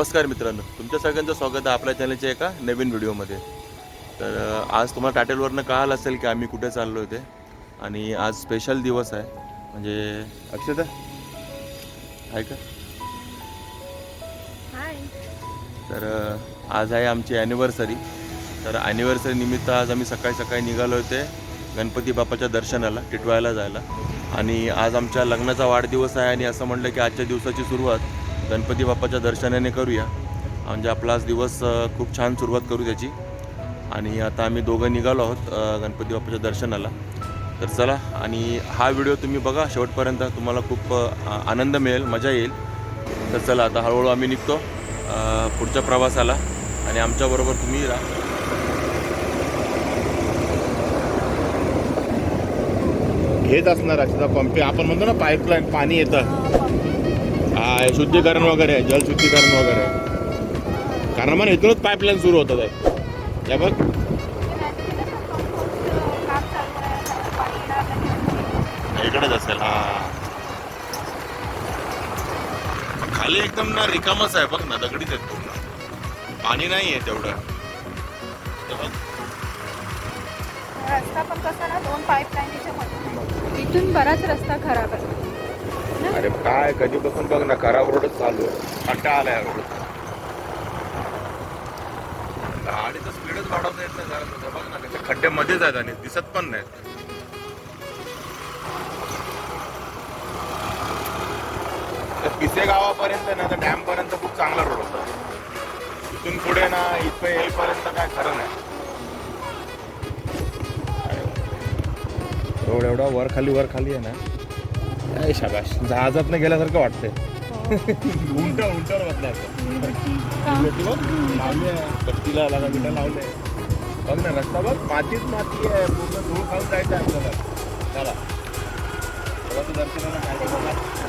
नमस्कार मित्रांनो. तुमच्या सगळ्यांचं स्वागत आहे आपल्या चॅनलच्या एका नवीन व्हिडिओमध्ये. तर आज तुम्हाला टायटलवरनं कळालं असेल की आम्ही कुठे चाललो होते. आणि आज स्पेशल दिवस आहे. म्हणजे अक्षता आहे का? तर आज आहे आमची ॲनिव्हर्सरी तर ॲनिव्हर्सरी निमित्त आज आम्ही सकाळी सकाळी निघालो होते गणपती बाप्पाच्या दर्शनाला टिटवाळ्याला जायला. आणि आज आमच्या लग्नाचा वाढदिवस आहे आणि असं म्हटलं की आजच्या दिवसाची सुरुवात गणपती बाप्पाच्या दर्शनाने करूया. म्हणजे आपला आज दिवस खूप छान सुरुवात करू त्याची. आणि आता आम्ही दोघं निघालो आहोत गणपती बाप्पाच्या दर्शनाला. तर चला आणि हा व्हिडिओ तुम्ही बघा शेवटपर्यंत तुम्हाला खूप आनंद मिळेल मजा येईल. तर चला आता हळूहळू आम्ही निघतो पुढच्या प्रवासाला. आणि आमच्याबरोबर तुम्ही राहा. घेत असणार अक्षता पंपे. आपण म्हणतो ना पाईपलाईन पाणी येतं. हा हे शुद्धीकरण वगैरे आहे जलशुद्धीकरण वगैरे आहे. कारण मग इथूनच पाईपलाईन सुरू होतात आहे या बघ. इकडेच असेल हा. खाली एकदम ना रिकामच आहे बघ ना दगडीच आहेत पूर्ण. पाणी नाही आहे तेवढं बघ. रस्ता पण कसा ना दोन पाईपलाईनीच्या इथून बराच रस्ता खराब आहे. अरे काय कधीपासून बघ ना खराब रोडच चालू. आहे कंटाळा आलाय रोड गाडीचं स्पीडच वाढवता येत नाही. बघ ना त्याच्या खड्डे मध्येच आहेत आणि दिसत पण नाहीत. पिसे गावापर्यंत ना तर डॅम पर्यंत खूप चांगला रोड होता. इथून पुढे ना इथं येईपर्यंत काय खरं नाही. रोड एवढा वर खाली वर खाली आहे ना. काय शाबाश. जहाजात गेल्यासारखं वाटतंय. उंट उंटावर बसलाय लावले बत्तीला लागा बिटा लावले बघ ना रस्ता बघ. मातीच माती आहे. पूर्ण धूळ खाऊन जायचं आहे आपल्याला. चला.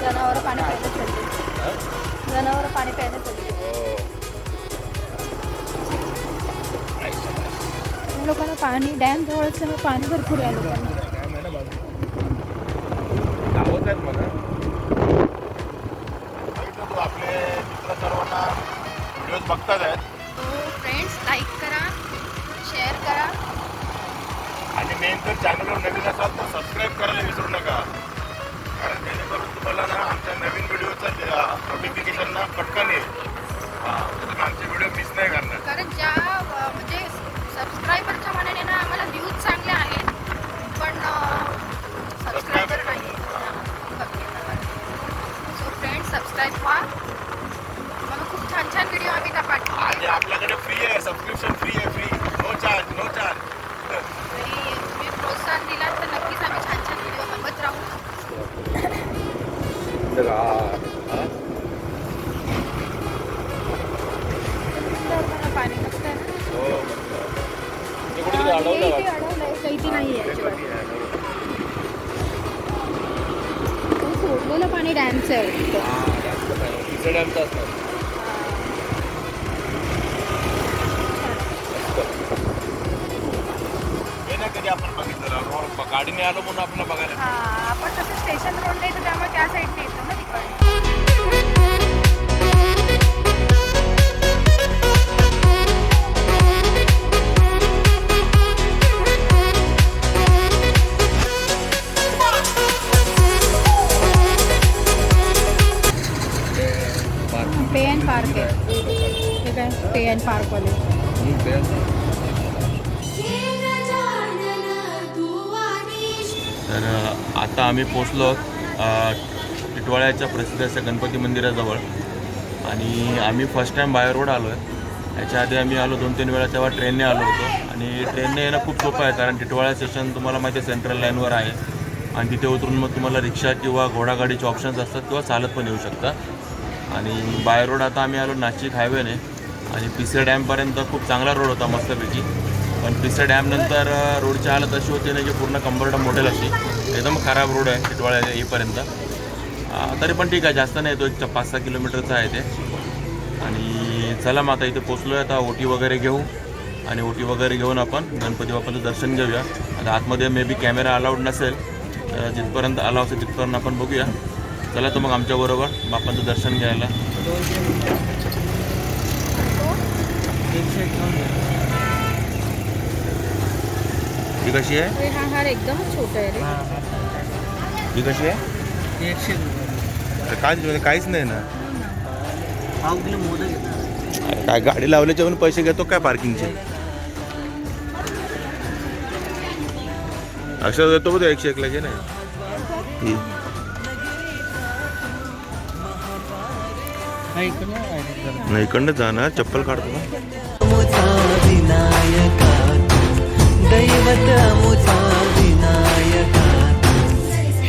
जनावर पाणी प्यायला चालली हा? जनावर पाणी प्यायला चालली हो. लोकांना पाणी डॅम जवळ असल्यामुळे पाणी भरपूर आहे या लोकांना. अडवलंय नाही सोडलेलं पाणी डॅमचं आहे. नाही कधी आपण बघितलं. गाडीने आलो म्हणून आपल्याला बघायला हा आपण तसं स्टेशन रोडला येतो त्यामुळे त्या साईडने येतो आम्ही पोचलो टिटवाळ्याच्या प्रसिद्ध अशा गणपती मंदिराजवळ. आणि आम्ही फर्स्ट टाईम बाय रोड आलो आहे याच्या आधी आम्ही आलो दोन तीन वेळा तेव्हा ट्रेनने आलो होतो. आणि ट्रेनने येणं खूप सोपं आहे कारण टिटवाळा स्टेशन तुम्हाला माहिती आहे सेंट्रल लाईनवर आहे. आणि तिथे उतरून मग तुम्हाला रिक्षा किंवा घोडागाडीचे ऑप्शन्स असतात किंवा चालत पण येऊ शकता. आणि बाय रोड आता आम्ही आलो नाशिक हायवेने आणि पिसे डॅमपर्यंत खूप चांगला रोड होता मस्तपैकी. पण पिसे डॅमनंतर रोडची हालत अशी होती ना की पूर्ण कंबरडम मोडेल अशी. एकदम खराब रोड आहे टिटवाळ्या येईपर्यंत तरी पण ठीक आहे जास्त नाही तो एक पाच सहा किलोमीटरचा आहे ते. आणि चला मग आता इथे पोचलो आहे आता ओटी वगैरे घेऊ. आणि ओटी वगैरे घेऊन आपण गणपती बाप्पाचं दर्शन घेऊया. आता आतमध्ये मे बी कॅमेरा अलाउड नसेल तर जिथपर्यंत अलाव असेल तिथपर्यंत आपण बघूया. चला तर मग आमच्याबरोबर बाप्पाचं दर्शन घ्यायला. ही कशी आहे? हा एकदमच छोटा आहे रे. हां कशी आहे? एकशे रुपये. अरे काय त्याच्यामध्ये काहीच नाही ना? पाव किलो मोदक घेतात अरे काय गाडी लावल्याचे पण पैसे घेतो काय पार्किंगचे अक्षर देतो बघ एकशे एकला घे नाही. ही इकडे आहे जरा. नाही इकडनं जा ना चप्पल काढतो ना. अमुचा विनायका तू दैवत अमुचा विनायका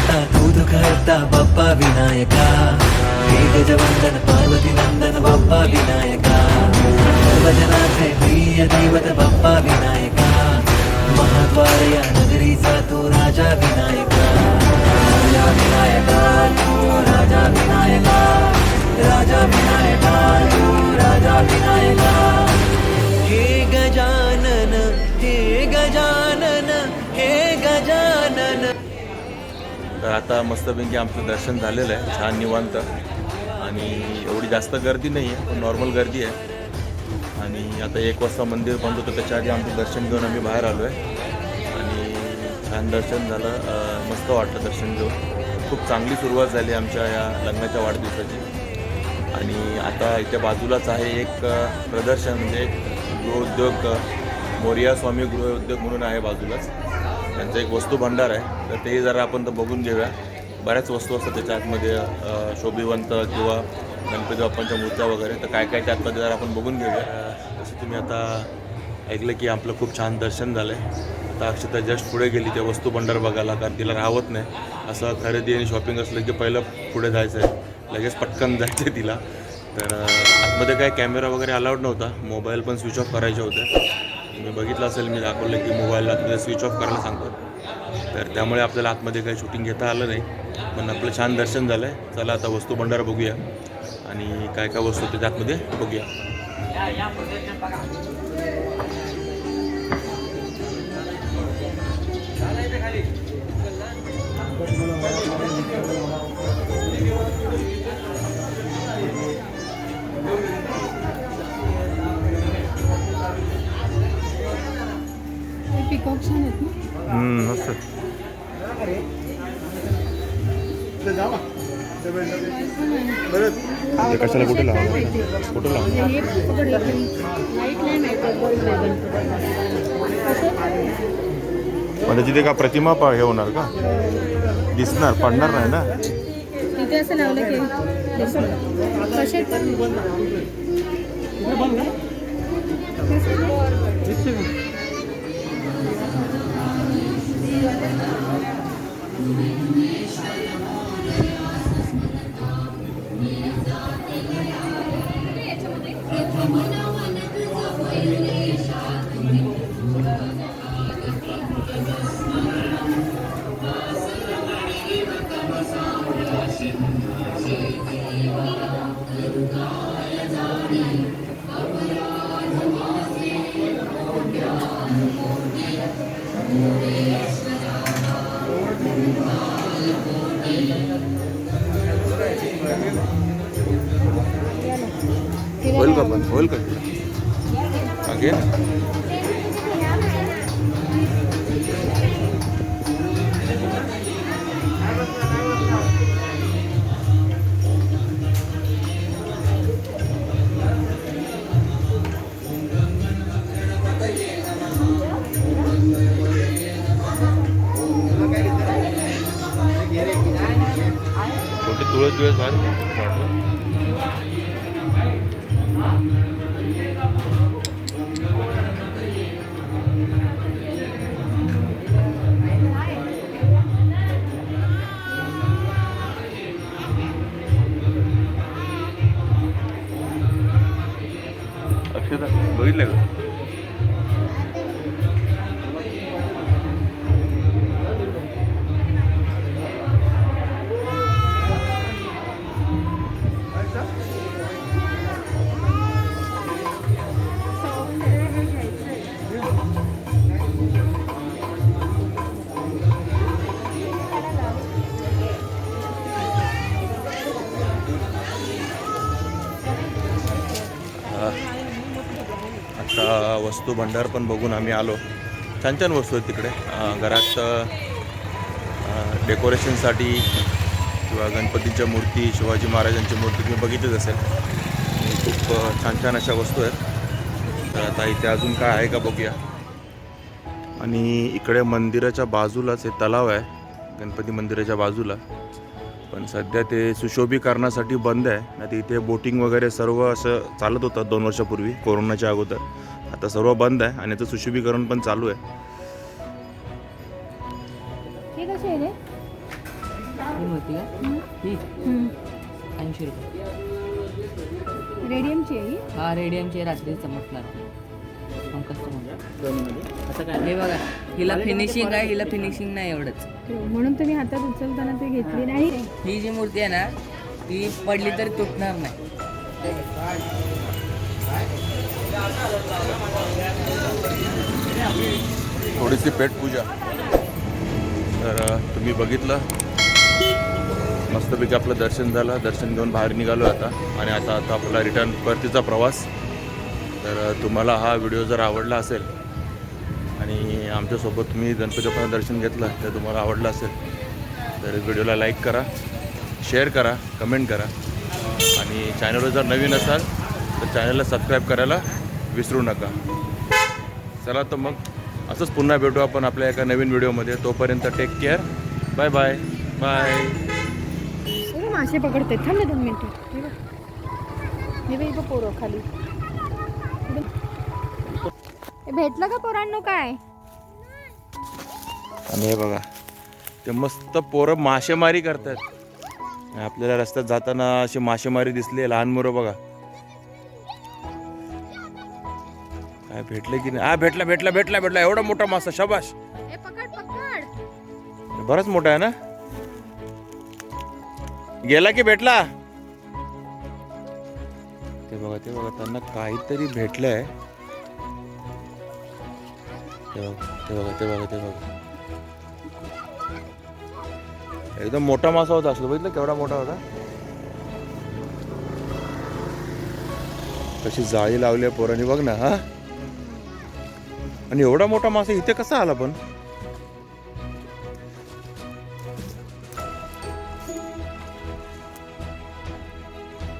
करता तू दुःख हरता बाप्पा विनायका हे गजवंदन पार्वती नंदन बाप्पा विनायका सर्वजनाचे प्रिय दैवत बाप्पा विनायका महाद्वार या नगरीचा तो राजा विनायका राजा विनायका तू राजा विनायका राजा विनायका तू राजा विनायका तर आता मस्तपैकी आमचं दर्शन झालेलं आहे छान निवांत. आणि एवढी जास्त गर्दी नाही आहे पण नॉर्मल गर्दी आहे. आणि आता एक वाजता मंदिर बंद होतं त्याच्या आधी आमचं दर्शन घेऊन आम्ही बाहेर आलो आहे आणि छान दर्शन झालं मस्त वाटलं दर्शन घेऊन. खूप चांगली सुरुवात झाली आमच्या या लग्नाच्या वाढदिवसाची. आणि आता इथे बाजूलाच आहे एक प्रदर्शन म्हणजे गृहउद्योग मोरिया स्वामी गृहोद्योग म्हणून आहे बाजूलाच. त्यांचं एक वस्तू भांडार आहे. तर ते जरा आपण तर बघून घेऊया. बऱ्याच वस्तू असतात त्याच्या आतमध्ये शोभिवंत किंवा गणपती बाप्पांच्या मूर्त्या वगैरे. तर काय काय त्यातमध्ये जरा आपण बघून घेऊया. जसं तुम्ही आता ऐकलं की आपलं खूप छान दर्शन झालं आहे आता अक्षता जस्ट पुढे गेली त्या वस्तू भंडार बघायला कारण तिला राहत नाही. असं खरेदी आणि शॉपिंग असलं की पहिलं पुढे जायचं आहे लगेच पटकन जायचं आहे तिला. तर आतमध्ये काय कॅमेरा वगैरे अलाउड नव्हता. मोबाईल पण स्विच ऑफ करायचे होते. तुम्ही बघितलं असेल मी दाखवलं की मोबाईल आतमध्ये स्विच ऑफ करायला सांगतो. तर त्यामुळे आपल्याला आतमध्ये काही शूटिंग घेता आलं नाही. पण आपलं छान दर्शन झालं आहे चला आता वस्तू भंडार बघूया. आणि काय काय वस्तू होते त्यातमध्ये बघूया. पिकॉक छान आहेत ना? मस्त. कशाला कुठे लावलं? कुठे लावलं? म्हणजे तिथे का प्रतिमा पा हे होणार का? दिसणार पडणार नाही ना? तिथे असं लावलं की. कसे? आहेत पण? होईल का पण होईल का? हा, घे ना. छोटी तुळस तुळस भार. बघितलं का? वस्तू भंडार पण बघून आम्ही आलो. छान छान वस्तू आहेत तिकडे. घरात डेकोरेशनसाठी किंवा गणपतीच्या मूर्ती शिवाजी महाराजांची मूर्ती तुम्ही बघितलीच असेल. आणि खूप छान छान अशा वस्तू आहेत. तर आता इथे अजून काय आहे का बघूया. आणि इकडे मंदिराच्या बाजूलाच हे तलाव आहे. गणपती मंदिराच्या बाजूला. पण सध्या ते सुशोभीकरणासाठी बंद आहे. नाही इथे बोटिंग वगैरे सर्व असं चालत होतं दोन वर्षापूर्वी कोरोनाच्या अगोदर. आता सर्व बंद आहे आणि याचं सुशोभीकरण पण चालू आहे. हे कसे आहे रे? ही ही? ऐंशी रुपये. रेडियमची आहे ही? हा रेडियमची रात्री चमकणार. आता काय? हे बघा हिला फिनिशिंग आहे हिला फिनिशिंग नाही एवढंच. म्हणून तुम्ही हातात उचलताना ते घेतली नाही? ही जी मूर्ती आहे ना ती पडली तरी तुटणार नाही. थोडीशी पेट पूजा. तर तुम्ही बघितलं. मस्तपैकी आपलं दर्शन झालं. दर्शन घेऊन बाहेर निघालो आता. आणि आता आता आपला रिटर्न परतीचा प्रवास. तर तुम्हाला हा व्हिडिओ जर आवडला असेल आणि आमच्यासोबत तुम्ही गणपतीचं दर्शन घेतलं तर तुम्हाला आवडलं असेल तर व्हिडिओला लाईक करा शेअर करा कमेंट करा. आणि चॅनलवर जर नवीन असाल तर चॅनलला सबस्क्राईब करायला विसरू नका. चला तर मग असंच पुन्हा भेटू आपण आपल्या एका नवीन व्हिडिओमध्ये. तोपर्यंत take care bye bye bye मासे पकडते. थांब ना दोन मिनिटं. पोरं खाली. भेटलं का पोरांनो काय? आणि हे बघा ते मस्त पोरं मासेमारी करतात. आपल्याला रस्त्यात जाताना अशी मासेमारी दिसली लहान मुलं बघा. काय भेटले की नाही? हा भेटला भेटला भेटला भेटला. एवढा मोठा मासा शबाश पकड पकड. बराच मोठा आहे ना? गेला की भेटला? ते बघा ते बघा त्यांना काहीतरी भेटलंय. ते बघा ते बघा ते बघा ते बघा. एकदम मोठा मासा होता असलो बघितलं केवढा मोठा होता? कशी जाळी लावली आहे पोरांनी बघ ना हा. आणि एवढा मोठा मासा इथे कसा आला पण?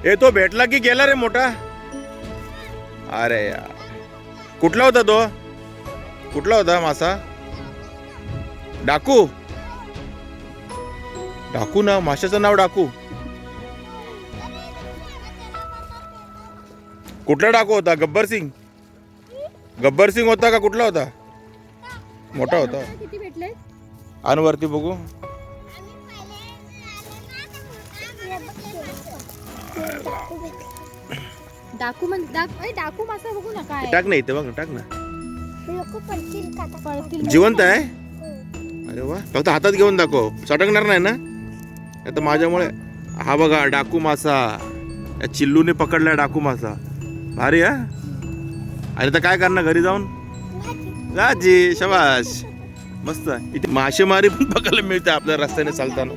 ए तो भेटला की गेला रे मोठा. अरे यार. कुठला होता तो? कुठला होता मासा? डाकू? डाकू ना माशाचं नाव डाकू. कुठला डाकू होता? गब्बर सिंग? गब्बर सिंग होता का? कुठला होता? मोठा होता. किती भेटले? बघू. डाकू म्हण डाक मासा बघू ना काय टाक ना इथे बघ ना टाक ना. पळतील जिवंत आहे? अरे वा. फक्त हातात घेऊन दाखव. सटकणार नाही ना? आता माझ्यामुळे हा बघा डाकू मासा. या चिल्लूने पकडलाय डाकू मासा. भारी हा? आणि आता काय करणार घरी जाऊन? राजी शबाश मस्त इथे मासेमारी पण बघायला मिळते आपल्या रस्त्याने चालताना.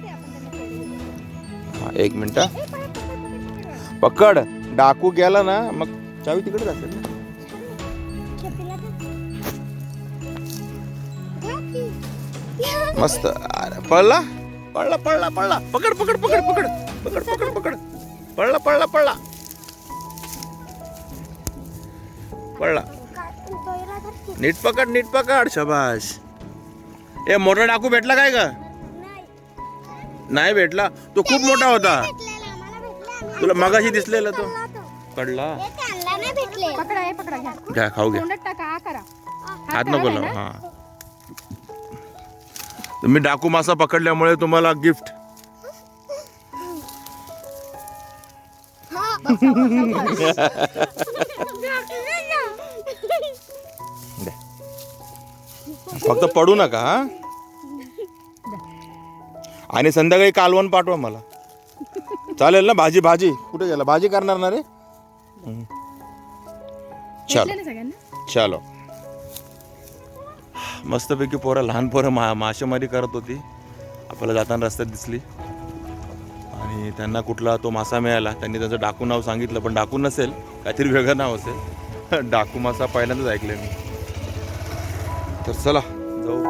हा एक मिनिट पकड. डाकू गेला ना मग चावी तिकडे असेल ना. मस्त. अरे पळला? पळला पळला पळला. पकड पकड पकड पकड. पकड पकड पकड. पळला पळला पळला. पळला नीट पकड नीट पकड शबाश ए मोठा डाकू भेटला काय का नाही भेटला. तो खूप मोठा होता. तुला मगाशी दिसलेला तो. पडला. पकडा हे पकडा घ्या खाऊ घ्या. हा हात नको लाव हा. तुम्ही डाकू मासा पकडल्यामुळे तुम्हाला गिफ्ट. फक्त पडू नका हा? आणि संध्याकाळी कालवण पाठवा मला. चालेल ना भाजी भाजी? कुठे गेला? भाजी करणार ना रे. चलो. चलो. मस्तपैकी पोरं लहान पोरं मा मासेमारी करत होती. आपल्याला जाताना रस्त्यात दिसली. आणि त्यांना कुठला तो मासा मिळाला. त्यांनी त्याचं डाकू नाव सांगितलं पण डाकू नसेल. काहीतरी वेगळं नाव असेल. डाकू मासा पहिल्यांदाच ऐकलं मी. तर चला जाऊ.